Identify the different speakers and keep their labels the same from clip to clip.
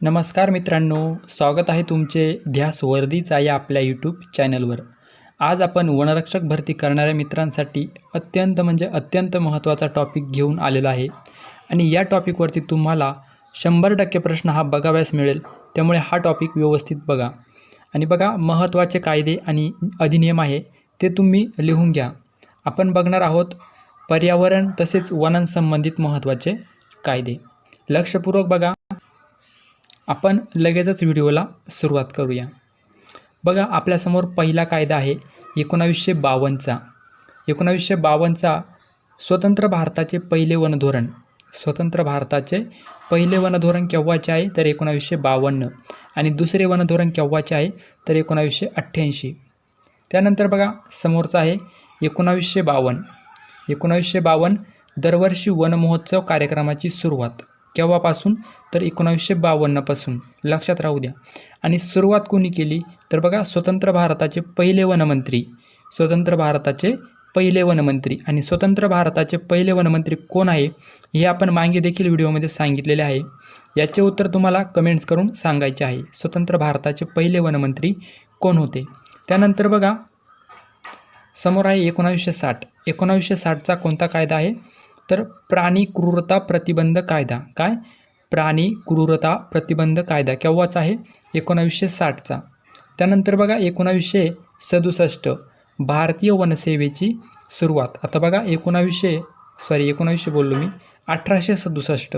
Speaker 1: नमस्कार मित्रांनो स्वागत आहे तुमचे ध्यास वर्दीचा या आपल्या यूट्यूब चॅनलवर आज आपण वनरक्षक भरती करणाऱ्या मित्रांसाठी अत्यंत म्हणजे अत्यंत महत्त्वाचा टॉपिक घेऊन आलेला आहे. आणि या टॉपिकवरती तुम्हाला शंभर टक्के प्रश्न हा बघाव्यास मिळेल त्यामुळे हा टॉपिक व्यवस्थित बघा. आणि बघा महत्त्वाचे कायदे आणि अधिनियम आहे ते तुम्ही लिहून घ्या. आपण बघणार आहोत पर्यावरण तसेच वनांसंबंधित महत्त्वाचे कायदे. लक्षपूर्वक बघा. आपण लगेचच व्हिडिओला सुरुवात करूया. बघा आपल्यासमोर पहिला कायदा आहे एकोणावीसशे बावन्नचा. एकोणावीसशे बावन्नचा स्वतंत्र भारताचे पहिले वनधोरण. स्वतंत्र भारताचे पहिले वनधोरण केव्हाचे आहे? तर एकोणावीसशे बावन्न. आणि दुसरे वनधोरण केव्हाचे आहे? तर एकोणावीसशे अठ्ठ्याऐंशी. त्यानंतर बघा समोरचा आहे एकोणावीसशे बावन्न. एकोणावीसशे बावन्न दरवर्षी वनमहोत्सव कार्यक्रमाची सुरुवात. केव्हापासून? तर एकोणावीसशे बावन्नपासून लक्षात राहू द्या. आणि सुरुवात कोणी केली? तर बघा स्वतंत्र भारताचे पहिले वनमंत्री. स्वतंत्र भारताचे पहिले वनमंत्री. आणि स्वतंत्र भारताचे पहिले वनमंत्री कोण आहे? हे आपण मागे देखील व्हिडिओमध्ये सांगितलेले आहे. याचे उत्तर तुम्हाला कमेंट्स करून सांगायचे आहे. स्वतंत्र भारताचे पहिले वनमंत्री कोण होते? त्यानंतर बघा समोर आहे एकोणावीसशे साठ. एकोणावीसशे साठचा कोणता कायदा आहे? तर प्राणी क्रूरता प्रतिबंध कायदा. काय? प्राणी क्रूरता प्रतिबंध कायदा. केव्हाचा आहे? एकोणावीसशे साठचा त्यानंतर बघा एकोणावीसशे सदुसष्ट भारतीय वनसेवेची सुरुवात. आता बघा एकोणावीसशे सॉरी एकोणावीसशे बोललो मी. अठराशे सदुसष्ट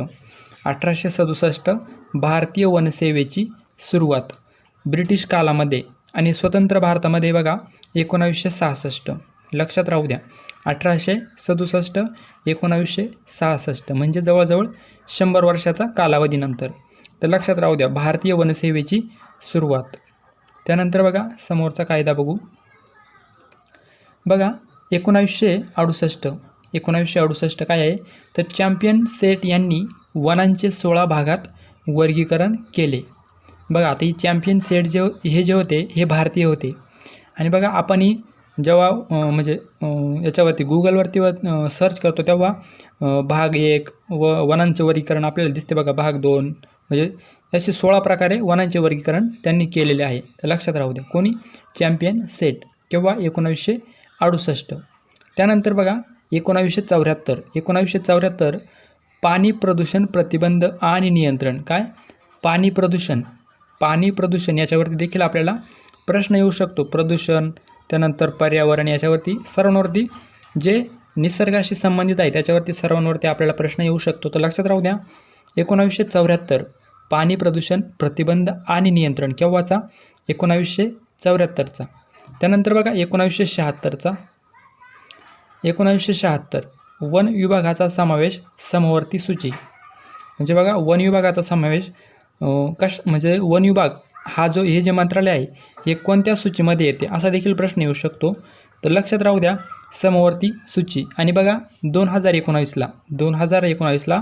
Speaker 1: अठराशे सदुसष्ट भारतीय वनसेवेची सुरुवात. ब्रिटिश कालामध्ये आणि स्वतंत्र भारतामध्ये बघा एकोणावीसशे सहासष्ट. लक्षात राहू द्या. अठराशे सदुसष्ट एकोणावीसशे सहासष्ट म्हणजे जवळजवळ शंभर वर्षाचा कालावधीनंतर. तर लक्षात राहू द्या भारतीय वनसेवेची सुरुवात. त्यानंतर बघा समोरचा कायदा बघू. बघा एकोणावीसशे अडुसष्ट. एकोणावीसशे अडुसष्ट काय आहे? तर चॅम्पियन सेट यांनी वनांचे सोळा भागात वर्गीकरण केले. बघा आता ही चॅम्पियन सेट जे हे जे होते हे भारतीय होते. आणि बघा आपण ही जेव्हा म्हणजे याच्यावरती गुगलवरती व सर्च करतो तेव्हा भाग एक व वनांचे वर्गीकरण आपल्याला दिसते बघा भाग दोन. म्हणजे असे सोळा प्रकारे वनांचे वर्गीकरण त्यांनी केलेले आहे. तर लक्षात राहू द्या कोणी? चॅम्पियन सेट किंवा एकोणावीसशे अडुसष्ट. त्यानंतर बघा एकोणावीसशे चौऱ्याहत्तर. एकोणावीसशे चौऱ्याहत्तर पाणी प्रदूषण प्रतिबंध आणि नियंत्रण. काय? पाणी प्रदूषण. पाणी प्रदूषण याच्यावरती देखील आपल्याला प्रश्न येऊ शकतो. प्रदूषण त्यानंतर पर्यावरण याच्यावरती सर्वांवरती जे निसर्गाशी संबंधित आहे त्याच्यावरती सर्वांवरती आपल्याला प्रश्न येऊ शकतो. तर लक्षात राहू द्या एकोणावीसशे चौऱ्याहत्तर पाणी प्रदूषण प्रतिबंध आणि नियंत्रण केव्हाचा? एकोणावीसशे चौऱ्याहत्तरचा. त्यानंतर बघा एकोणावीसशे शहात्तरचा. एकोणावीसशे शहात्तर वन विभागाचा समावेश समवर्ती सूची. म्हणजे बघा वन विभागाचा समावेश कश म्हणजे वन विभाग हा जो हे जे मंत्रालय आहे हे कोणत्या सूचीमध्ये येते असा देखील प्रश्न येऊ शकतो. तर लक्षात राहू द्या समवर्ती सूची. आणि बघा दोन हजार एकोणावीसला दोन हजार एकोणावीसला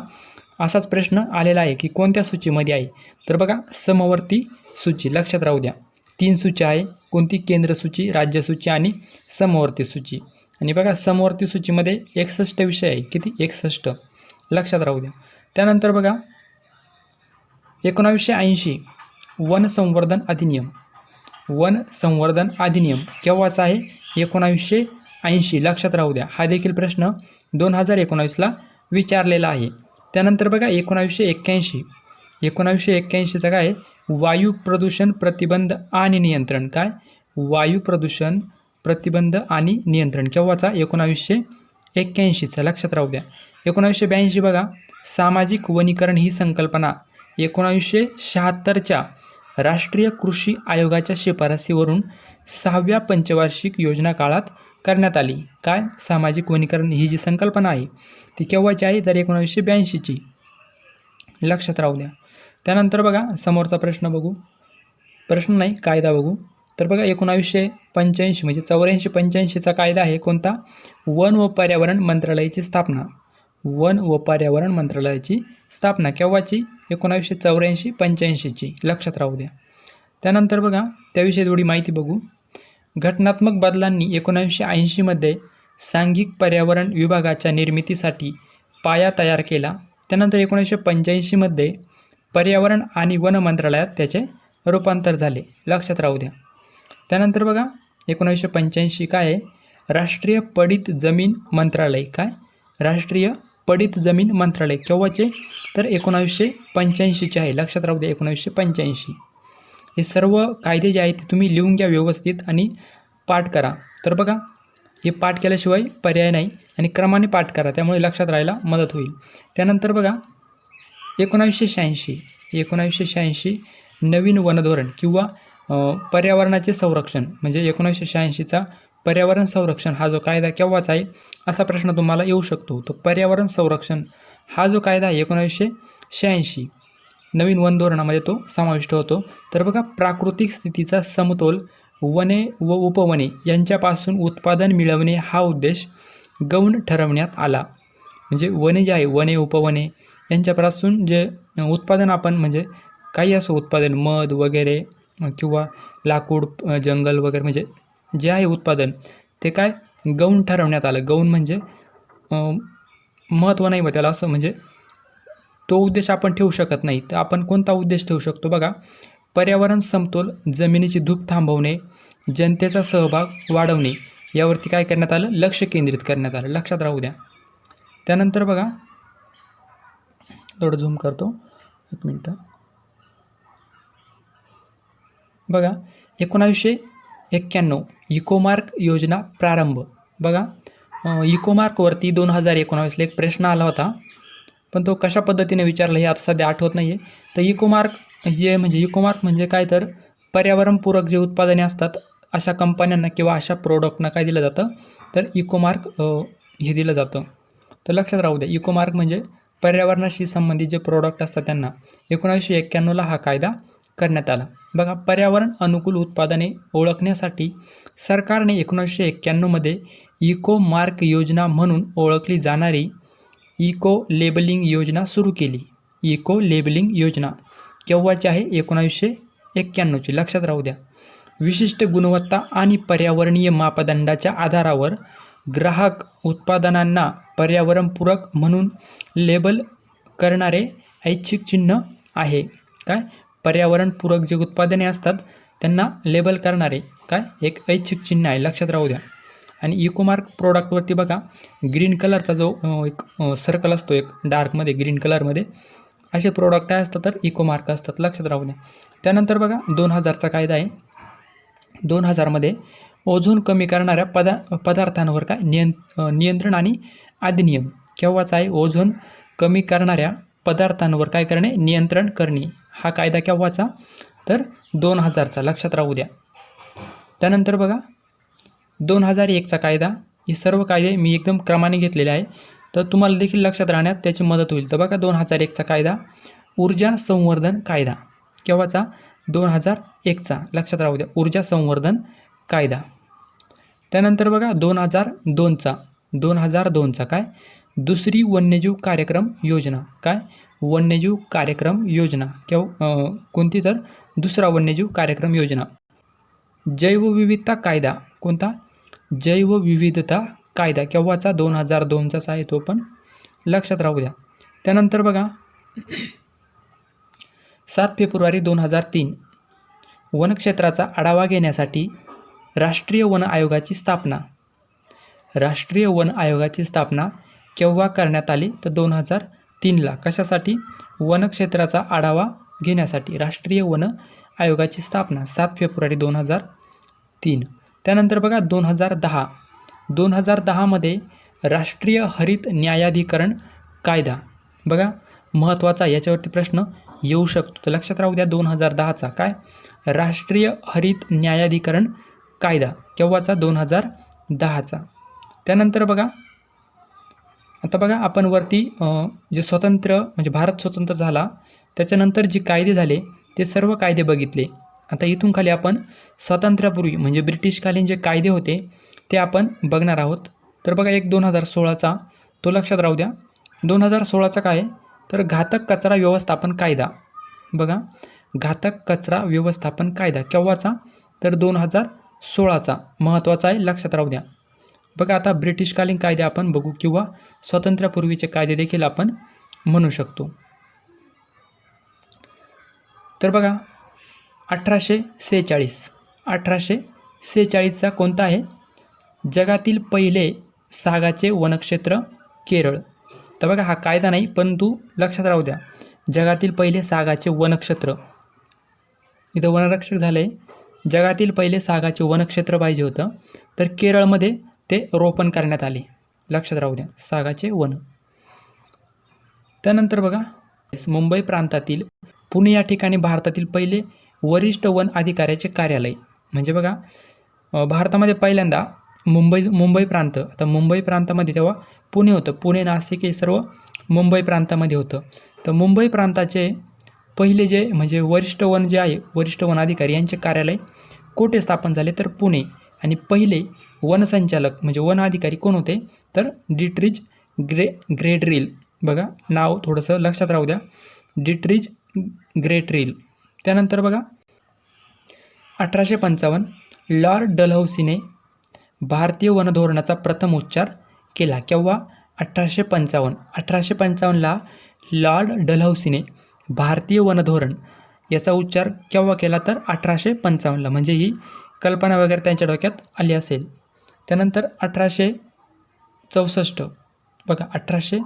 Speaker 1: असाच प्रश्न आलेला आहे की कोणत्या सूचीमध्ये आहे. तर बघा समवर्ती सूची. लक्षात राहू द्या. तीन सूची आहे कोणती? केंद्र सूची राज्य सूची आणि समवर्ती सूची. आणि बघा समवर्ती सूचीमध्ये एकसष्ट विषय आहे. किती? एकसष्ट. लक्षात राहू द्या. त्यानंतर बघा एकोणावीसशे ऐंशी वन संवर्धन अधिनियम. वन संवर्धन अधिनियम. केव्हाचा आहे? एकोणावीसशे ऐंशी. लक्षात राहू द्या. हा देखील प्रश्न दोन हजार एकोणावीसला विचारलेला आहे. त्यानंतर बघा एकोणावीसशे एक्क्याऐंशी. एकोणावीसशे एक्क्याऐंशीचा काय? वायू प्रदूषण प्रतिबंध आणि नियंत्रण. काय? वायू प्रदूषण प्रतिबंध आणि नियंत्रण. केव्हाचा? एकोणावीसशे एक्क्याऐंशीचा. लक्षात राहू द्या. एकोणावीसशे ब्याऐंशी बघा. सामाजिक वनीकरण ही संकल्पना. एकोणावीसशे शहात्तरच्या राष्ट्रीय कृषी आयोगाच्या शिफारसीवरून सहाव्या पंचवार्षिक योजना काळात करण्यात आली. काय? सामाजिक वनीकरण ही जी संकल्पना आहे ती केव्हाची आहे? तर एकोणावीसशे ब्याऐंशीची. लक्षात राहू द्या. त्यानंतर बघा समोरचा प्रश्न बघू. प्रश्न नाही कायदा बघू. तर बघा एकोणावीसशे पंच्याऐंशी म्हणजे चौऱ्याऐंशी पंच्याऐंशीचा कायदा आहे कोणता? वन व पर्यावरण मंत्रालयाची स्थापना. वन व पर्यावरण मंत्रालयाची स्थापना केव्हाची? एकोणावीसशे चौऱ्याऐंशी पंच्याऐंशीची. लक्षात राहू द्या. त्यानंतर बघा त्याविषयी थोडी माहिती बघू. घटनात्मक बदलांनी एकोणावीसशे ऐंशीमध्ये सांघिक पर्यावरण विभागाच्या निर्मितीसाठी पाया तयार केला. त्यानंतर एकोणीसशे पंच्याऐंशीमध्ये पर्यावरण आणि वन मंत्रालयात त्याचे रूपांतर झाले. लक्षात राहू द्या. त्यानंतर बघा एकोणीसशे पंच्याऐंशी काय आहे? राष्ट्रीय पडित जमीन मंत्रालय काय? राष्ट्रीय पडित जमीन मंत्रालय केव्हाचे? तर एकोणावीसशे पंच्याऐंशीचे आहे. लक्षात राहू द्या एकोणावीसशे पंच्याऐंशी. हे सर्व कायदे जे आहेत ते तुम्ही लिहून घ्या व्यवस्थित आणि पाठ करा. तर बघा हे पाठ केल्याशिवाय पर्याय नाही आणि क्रमाने पाठ करा त्यामुळे लक्षात राहायला मदत होईल. त्यानंतर बघा एकोणावीसशे शहाऐंशी. एकोणावीसशे शहाऐंशी नवीन वनधोरण किंवा पर्यावरणाचे संरक्षण म्हणजे एकोणावीसशे शहाऐंशीचा पर्यावरण संरक्षण हा जो कायदा केव्हाचा आहे असा प्रश्न तुम्हाला येऊ शकतो. तो पर्यावरण संरक्षण हा जो कायदा आहे एकोणावीसशे शहाऐंशी नवीन वन धोरणामध्ये तो समाविष्ट होतो. तर बघा प्राकृतिक स्थितीचा समतोल वने व उपवने यांच्यापासून उत्पादन मिळवणे हा उद्देश गौण ठरवण्यात आला. म्हणजे वने जे आहे वने उपवने यांच्यापासून जे उत्पादन आपण म्हणजे काही असो उत्पादन मध वगैरे किंवा लाकूड जंगल वगैरे म्हणजे जे आहे उत्पादन ते काय? गौण ठरवण्यात आलं. गौण म्हणजे महत्त्व नाही बा त्याला असं म्हणजे तो उद्देश आपण ठेवू शकत नाही. तर आपण कोणता उद्देश ठेवू शकतो? बघा पर्यावरण समतोल जमिनीची धूप थांबवणे जनतेचा सहभाग वाढवणे यावरती काय करण्यात आलं? लक्ष केंद्रित करण्यात आलं. लक्षात राहू द्या. त्यानंतर बघा थोडं झूम करतो. एक मिनटं. बघा एकोणावीसशे एक्क्याण्णव. इकोमार्क योजना प्रारंभ. बघा इकोमार्कवरती दोन हजार एकोणावीसला एक प्रश्न आला होता. पण तो कशा पद्धतीने विचारला हे आता सध्या आठवत नाही आहे तर इकोमार्क हे म्हणजे इकोमार्क म्हणजे काय तर पर्यावरणपूरक जे उत्पादने असतात अशा कंपन्यांना किंवा अशा प्रोडक्टना काय दिलं जातं? तर इकोमार्क हे दिलं जातं. तर लक्षात राहू द्या इकोमार्क म्हणजे पर्यावरणाशी संबंधित जे प्रोडक्ट असतात त्यांना एकोणावीसशे एक्क्याण्णवला हा कायदा करण्यात आला. बघा पर्यावरण अनुकूल उत्पादने ओळखण्यासाठी सरकारने एकोणीसशे एक्क्याण्णवमध्ये इको मार्क योजना म्हणून ओळखली जाणारी इको लेबलिंग योजना सुरू केली. इको लेबलिंग योजना केव्हाची आहे? एकोणावीसशे एक्क्याण्णवची लक्षात राहू द्या. विशिष्ट गुणवत्ता आणि पर्यावरणीय मापदंडाच्या आधारावर ग्राहक उत्पादनांना पर्यावरणपूरक म्हणून लेबल करणारे ऐच्छिक चिन्ह आहे. काय? पर्यावरणपूरक जे उत्पादने असतात त्यांना लेबल करणारे काय? एक ऐच्छिक चिन्ह आहे लक्षात राहू द्या. आणि इकोमार्क प्रोडक्टवरती बघा ग्रीन कलरचा जो एक सर्कल असतो एक डार्कमध्ये ग्रीन कलरमध्ये असे प्रोडक्ट काय असतात तर इकोमार्क असतात लक्षात राहू द्या. त्यानंतर बघा दोन हजारचा कायदा आहे. दोन हजारमध्ये ओझोन कमी करणाऱ्या पदा पदार्थांवर काय? नियं नियंत्रण आणि अधिनियम. केव्हाचा आहे? ओझोन कमी करणाऱ्या पदार्थांवर काय करणे? नियंत्रण करणे. हा कायदा केव्हाचा? तर दोन हजारचा लक्षात राहू द्या. त्यानंतर बघा दोन हजार एकचा कायदा हे सर्व कायदे मी एकदम क्रमाने घेतलेले आहे. तर तुम्हाला देखील लक्षात राहण्यात त्याची मदत होईल. तर बघा दोन हजार एकचा कायदा ऊर्जा संवर्धन कायदा. केव्हाचा? दोन हजार एकचा लक्षात राहू द्या. ऊर्जा संवर्धन कायदा. त्यानंतर बघा दोन हजार दोनचा दोन हजार दोनचा काय? दुसरी वन्यजीव कार्यक्रम योजना. काय? वन्यजीव कार्यक्रम योजना किंवा कोणती तर दुसरा वन्यजीव कार्यक्रम योजना. जैवविविधता कायदा कोणता? जैवविविधता कायदा केव्हाचा? दोन हजार दोनचाच आहे तो पण लक्षात राहू द्या. त्यानंतर बघा सात फेब्रुवारी दोन हजार तीन वनक्षेत्राचा आढावा घेण्यासाठी राष्ट्रीय वन आयोगाची स्थापना. राष्ट्रीय वन आयोगाची स्थापना केव्हा करण्यात आली? तर दोन हजार तीनला कशासाठी? वनक्षेत्राचा आढावा घेण्यासाठी राष्ट्रीय वन आयोगाची स्थापना सात फेब्रुवारी दोन हजार तीन. त्यानंतर बघा दोन हजार दहा. दोन हजार दहामध्ये राष्ट्रीय हरित न्यायाधिकरण कायदा. बघा महत्त्वाचा याच्यावरती प्रश्न येऊ शकतो. तर लक्षात राहू द्या दोन हजार दहाचा काय? राष्ट्रीय हरित न्यायाधिकरण कायदा केव्हाचा? दोन हजार दहाचा. त्यानंतर बघा आता बघा आपण वरती जे स्वतंत्र म्हणजे भारत स्वतंत्र झाला त्याच्यानंतर जे कायदे झाले ते सर्व कायदे बघितले. आता इथून खाली आपण स्वातंत्र्यापूर्वी म्हणजे ब्रिटिशकालीन जे कायदे होते ते आपण बघणार आहोत. तर बघा एक दोन हजार सोळाचा तो लक्षात राहू द्या. दोन हजार सोळाचा काय? तर घातक कचरा व्यवस्थापन कायदा. बघा घातक कचरा व्यवस्थापन कायदा केव्हाचा? तर दोन हजार सोळाचा. महत्त्वाचा आहे लक्षात राहू द्या. बघा आता ब्रिटिशकालीन कायदे आपण बघू किंवा स्वातंत्र्यापूर्वीचे कायदे देखील आपण म्हणू शकतो. तर बघा अठराशे सेहेचाळीस. अठराशे सेहेचाळीसचा कोणता आहे? जगातील पहिले सागाचे वनक्षेत्र केरळ. तर बघा हा कायदा नाही परंतु लक्षात राहू द्या. जगातील पहिले सागाचे वनक्षेत्र. इथं वनरक्षक झालं. आहे जगातील पहिले सागाचे वनक्षेत्र पाहिजे होतं. तर केरळमध्ये ते रोपण करण्यात आले. लक्षात राहू द्या सागाचे वन. त्यानंतर बघा मुंबई प्रांतातील पुणे या ठिकाणी भारतातील पहिले वरिष्ठ वन अधिकाऱ्याचे कार्यालय. म्हणजे बघा भारतामध्ये पहिल्यांदा मुंबई मुंबई प्रांत. आता मुंबई प्रांतामध्ये तेव्हा पुणे होतं. पुणे नाशिक हे सर्व मुंबई प्रांतामध्ये होतं. तर मुंबई प्रांताचे पहिले जे म्हणजे वरिष्ठ वन जे आहे वरिष्ठ वन अधिकारी यांचे कार्यालय कोठे स्थापन झाले? तर पुणे. आणि पहिले वनसंचालक म्हणजे वन अधिकारी कोण होते? तर डिट्रिज ग्रे ग्रेडरिल बघा नाव थोडंसं लक्षात राहू द्या. डिट्रिज ग्रेटरिल. त्यानंतर बघा अठराशे पंचावन्न लॉर्ड डलहौसीने भारतीय वनधोरणाचा प्रथम उच्चार केला केव्हा अठराशे पंचावन्न अठराशे पंचावन्नला लॉर्ड डलहौसीने भारतीय वनधोरण याचा उच्चार केव्हा केला? तर अठराशे पंचावन्नला म्हणजे ही कल्पना वगैरे त्यांच्या डोक्यात आली असेल. त्यानंतर अठराशे चौसष्ट. बघा अठराशे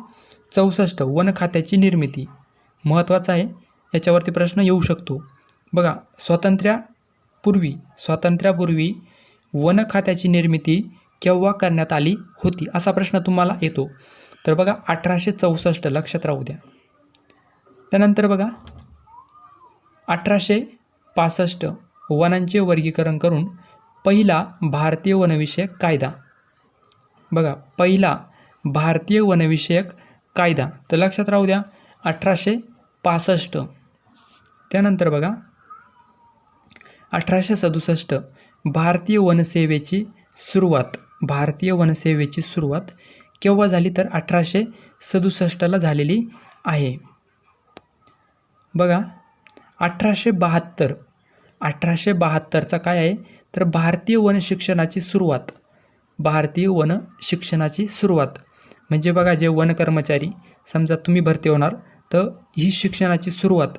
Speaker 1: चौसष्ट वन खात्याची निर्मिती महत्त्वाचं आहे. याच्यावरती प्रश्न येऊ शकतो. बघा स्वातंत्र्यापूर्वी स्वातंत्र्यापूर्वी वन खात्याची निर्मिती केव्हा करण्यात आली होती असा प्रश्न तुम्हाला येतो. तर बघा अठराशे चौसष्ट लक्षात राहू द्या. त्यानंतर बघा अठराशे पासष्ट वनांचे वर्गीकरण करून पहिला भारतीय वनविषयक कायदा. बघा पहिला भारतीय वनविषयक कायदा. तर लक्षात राहू द्या अठराशे पासष्ट. त्यानंतर बघा अठराशे सदुसष्ट भारतीय वनसेवेची सुरुवात. भारतीय वनसेवेची सुरुवात केव्हा झाली तर अठराशे सदुसष्टला झालेली आहे. बघा अठराशे बहात्तर. अठराशे बहात्तरचा काय आहे? तर भारतीय वन शिक्षणाची सुरुवात भारतीय वन शिक्षणाची सुरुवात. म्हणजे बघा जे वन कर्मचारी समजा तुम्ही भरती होणार तर ही शिक्षणाची सुरुवात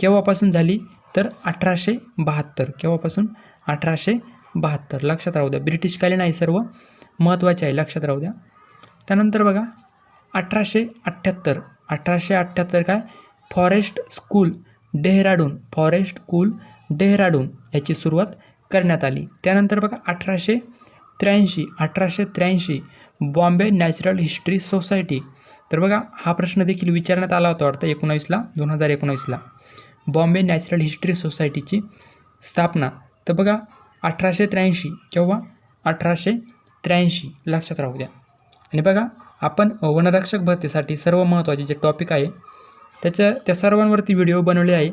Speaker 1: केव्हापासून झाली? तर अठराशे बहात्तर केव्हापासून? अठराशे बहात्तर. लक्षात राहू द्या ब्रिटिशकालीन आहे सर्व महत्त्वाचे आहे लक्षात राहू द्या. त्यानंतर बघा अठराशे अठ्ठ्याहत्तर. अठराशे अठ्ठ्याहत्तर काय? Forest school Dehradun. Forest school Dehradun याची सुरुवात करण्यात आली. त्यानंतर बघा अठराशे त्र्याऐंशी अठराशे त्र्याऐंशी बॉम्बे नॅचरल हिस्ट्री सोसायटी. तर बघा हा प्रश्न देखील विचारण्यात आला होता वाटतं एकोणावीसला दोन हजार एकोणावीसला. बॉम्बे नॅचरल हिस्ट्री सोसायटीची स्थापना. तर बघा अठराशे त्र्याऐंशी किंवा अठराशे त्र्याऐंशी लक्षात राहू द्या. आणि बघा आपण वनरक्षक भरतीसाठी सर्व महत्त्वाचे जे टॉपिक आहे त्याच्या त्या सर्वांवरती व्हिडिओ बनवले आहे.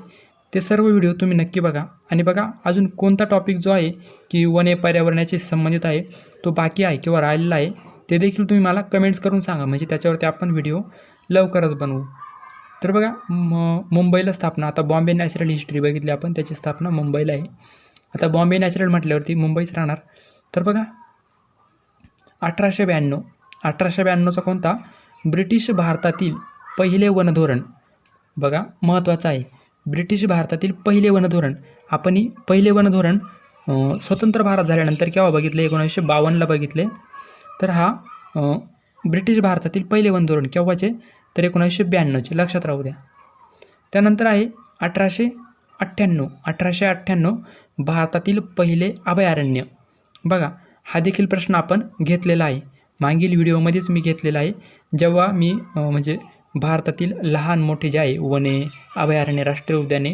Speaker 1: ते सर्व व्हिडिओ तुम्ही नक्की बघा. आणि बघा अजून कोणता टॉपिक जो आहे की वने पर्यावरणाशी संबंधित आहे तो बाकी आहे किंवा राहिलेला आहे ते देखील तुम्ही मला कमेंट्स करून सांगा. म्हणजे त्याच्यावरती आपण व्हिडिओ लवकरच बनवू. तर बघा म मुंबईला स्थापना. आता बॉम्बे नॅचरल हिस्ट्री बघितली आपण त्याची स्थापना मुंबईला आहे. आता बॉम्बे नॅचरल म्हटल्यावरती मुंबईच राहणार. तर बघा अठराशे ब्याण्णव. अठराशे ब्याण्णवचा कोणता? ब्रिटिश भारतातील पहिले वनधोरण. बघा महत्त्वाचं आहे. ब्रिटिश भारतातील पहिले वनधोरण. आपणही पहिले वनधोरण स्वतंत्र भारत झाल्यानंतर केव्हा बघितले? एकोणीसशे बावन्नला बघितले. तर हा ब्रिटिश भारतातील पहिले वनधोरण केव्हाचे? तर एकोणीसशे ब्याण्णवचे. लक्षात राहू द्या. त्यानंतर आहे अठराशे अठ्ठ्याण्णव. अठराशे अठ्ठ्याण्णव भारतातील पहिले अभयारण्य. बघा हा देखील प्रश्न आपण घेतलेला आहे. मागील व्हिडिओमध्येच मी घेतलेला आहे. जेव्हा मी म्हणजे भारतातील लहान मोठे जे आहे वने अभयारण्य राष्ट्रीय उद्याने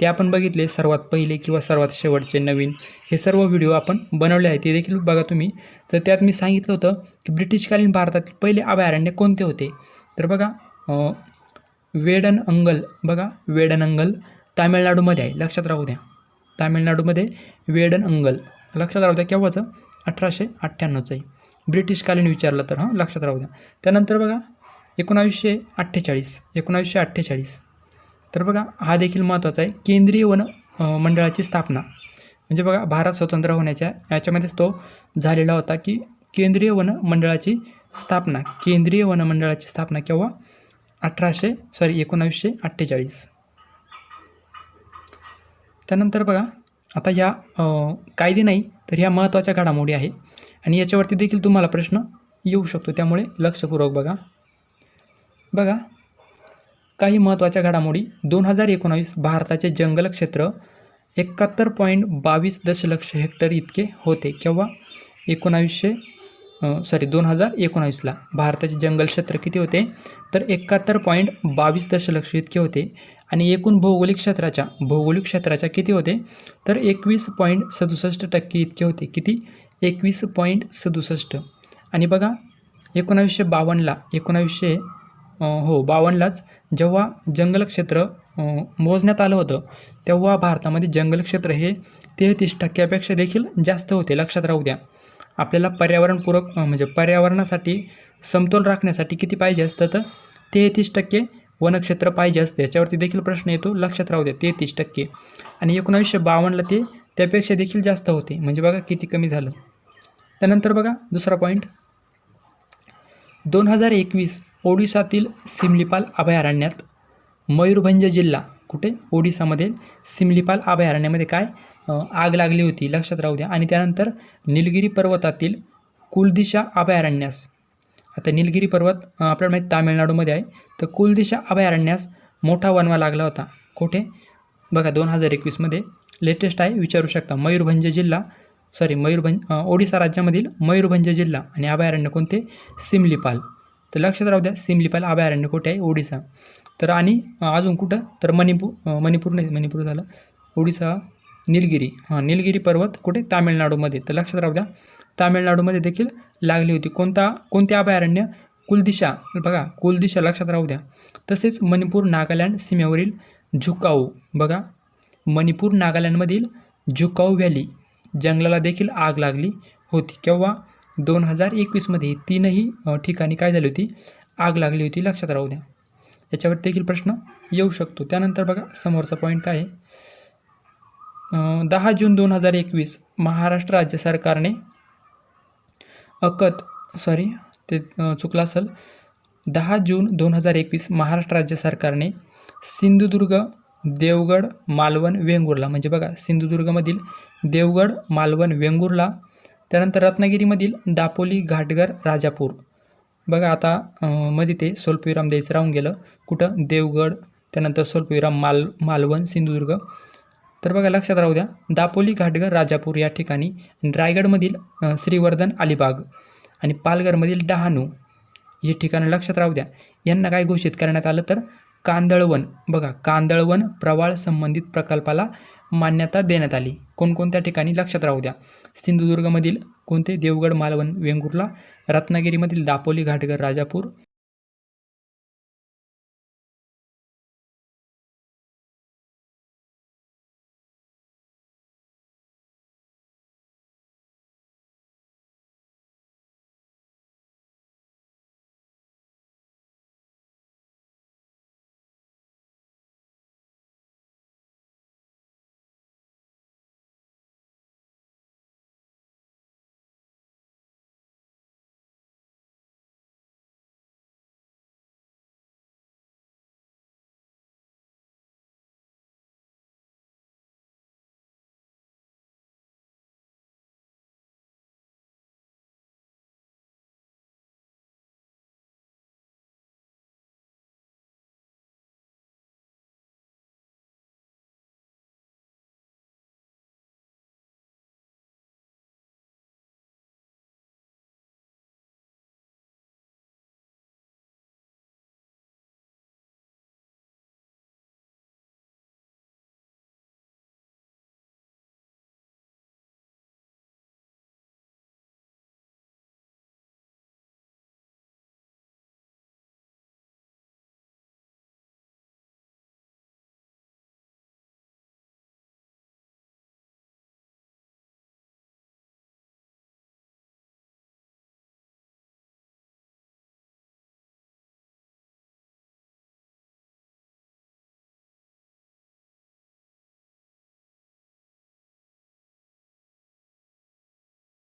Speaker 1: ते आपण बघितले सर्वात पहिले किंवा सर्वात शेवटचे नवीन. हे सर्व व्हिडिओ आपण बनवले आहे ते देखील बघा तुम्ही. तर त्यात मी सांगितलं होतं की ब्रिटिशकालीन भारतातील पहिले अभयारण्य कोणते होते? तर बघा वेडन अंगल बघा वेडन अंगल तामिळनाडूमध्ये आहे. लक्षात राहू द्या. तामिळनाडूमध्ये वेडन अंगल. लक्षात राहू द्या केव्हाचं? अठराशे अठ्ठ्याण्णवचं आहे. ब्रिटिशकालीन विचारलं तर हां लक्षात राहू द्या. त्यानंतर बघा एकोणावीसशे अठ्ठेचाळीस एकोणावीसशे अठ्ठेचाळीस. तर बघा हा देखील महत्त्वाचा आहे. केंद्रीय वन मंडळाची स्थापना. म्हणजे बघा भारत स्वतंत्र होण्याच्या याच्यामध्येच तो झालेला होता की केंद्रीय वन मंडळाची स्थापना केंद्रीय वन मंडळाची स्थापना केव्हा? अठराशे सॉरी एकोणावीसशे अठ्ठेचाळीस. त्यानंतर बघा आता ह्या कायदे नाही तर ह्या महत्त्वाच्या घडामोडी आहे. आणि याच्यावरती देखील तुम्हाला प्रश्न येऊ शकतो. त्यामुळे लक्षपूर्वक बघा. बघा. काही महत्त्वाच्या घडामोडी. दोन हजार एकोणावीस भारताचे जंगल क्षेत्र एकाहत्तर पॉईंट बावीस दशलक्ष हेक्टर इतके होते केव्हा? एकोणावीसशे सॉरी दोन हजार एकोणावीसला. भारताचे जंगल क्षेत्र किती होते? तर एकाहत्तर पॉईंट बावीस दशलक्ष इतके होते. आणि एकूण भौगोलिक क्षेत्राच्या भौगोलिक क्षेत्राच्या किती होते? तर एकवीस पॉईंट सदुसष्ट टक्के इतके होते. किती? एकवीस पॉईंट सदुसष्ट. आणि बघा एकोणावीसशे बावन्नला एकोणावीसशे हो बावन्नलाच जेव्हा जंगल क्षेत्र मोजण्यात आलं होतं तेव्हा भारतामध्ये जंगल क्षेत्र हे तेहतीस टक्क्यापेक्षा देखील जास्त होते. लक्षात राहू द्या. आपल्याला पर्यावरणपूरक म्हणजे पर्यावरणासाठी समतोल राखण्यासाठी किती पाहिजे असतं तर तेहतीस टक्के वनक्षेत्र पाहिजे असते. याच्यावरती देखील प्रश्न येतो. लक्षात राहू द्या. तेहतीस टक्के. आणि एकोणावीसशे बावन्नला ते त्यापेक्षा देखील जास्त होते. म्हणजे बघा किती कमी झालं. त्यानंतर बघा दुसरा पॉईंट दोन हजार एकवीस ओडिसातील सिमलीपाल अभयारण्यात मयूरभंज जिल्हा कुठे? ओडिसामध्ये. सिमलीपाल अभयारण्यामध्ये काय? आग लागली होती. लक्षात राहू द्या. आणि त्यानंतर निलगिरी पर्वतातील कुलदिशा अभयारण्यास. आता निलगिरी पर्वत आपल्याला माहीत तामिळनाडूमध्ये आहे. तर कुलदिशा अभयारण्यास मोठा वनवा लागला होता. कुठे? बघा दोन हजार एकवीसमध्ये. लेटेस्ट आहे विचारू शकता. मयूरभंज जिल्हा सॉरी मयूरभंज ओडिसा राज्यामधील मयूरभंज जिल्हा आणि अभयारण्य कोणते? सिमलीपाल. तर लक्षात राहू द्या सिमलीपाल अभयारण्य कुठे आहे? ओडिसा. तर आणि अजून कुठं? तर मणिपूर मणिपूर नाही मणिपूर झालं. ओडिसा निलगिरी. हां निलगिरी पर्वत कुठे? तामिळनाडूमध्ये. तर लक्षात राहू द्या तामिळनाडूमध्ये देखील लागली होती. कोणता कोणते अभयारण्य कुलदिशा. बघा कुलदिशा लक्षात राहू द्या. तसेच मणिपूर नागालँड सीमेवरील झुकाऊ. बघा मणिपूर नागालँडमधील झुकाऊ व्हॅली. जंगलाला देखील आग लागली होती. केव्हा? दोन हजार एकवीसमध्ये तीनही ठिकाणी काय झाली होती? आग लागली होती. लक्षात राहू द्या. याच्यावर देखील प्रश्न येऊ शकतो. त्यानंतर बघा समोरचा पॉईंट काय आहे? दहा जून दोन हजार एकवीस महाराष्ट्र राज्य सरकारने अकत सॉरी ते चुकलं असेल. दहा जून दोन हजार एकवीस महाराष्ट्र राज्य सरकारने सिंधुदुर्ग देवगड मालवण वेंगुर्ला. म्हणजे बघा सिंधुदुर्गमधील देवगड मालवण वेंगुर्ला त्यानंतर रत्नागिरीमधील दापोली घाटघर राजापूर. बघा आता मध्ये ते स्वल्पविराम द्यायचं राहून गेलं. कुठं? देवगड त्यानंतर स्वल्पविराम माल मालवण सिंधुदुर्ग. तर बघा लक्षात राहू द्या. दापोली घाटघर राजापूर या ठिकाणी रायगडमधील श्रीवर्धन अलिबाग आणि पालघरमधील डहाणू. हे ठिकाणं लक्षात राहू द्या. यांना काय घोषित करण्यात आलं तर कांदळवन. बघा कांदळवन प्रवाळ संबंधित प्रकल्पाला मान्यता देण्यात आली. कोणकोणत्या ठिकाणी? लक्षात राहू द्या. सिंधुदुर्गमधील कोणते देवगड मालवण वेंगुर्ला रत्नागिरीमधील दापोली घाटघर राजापूर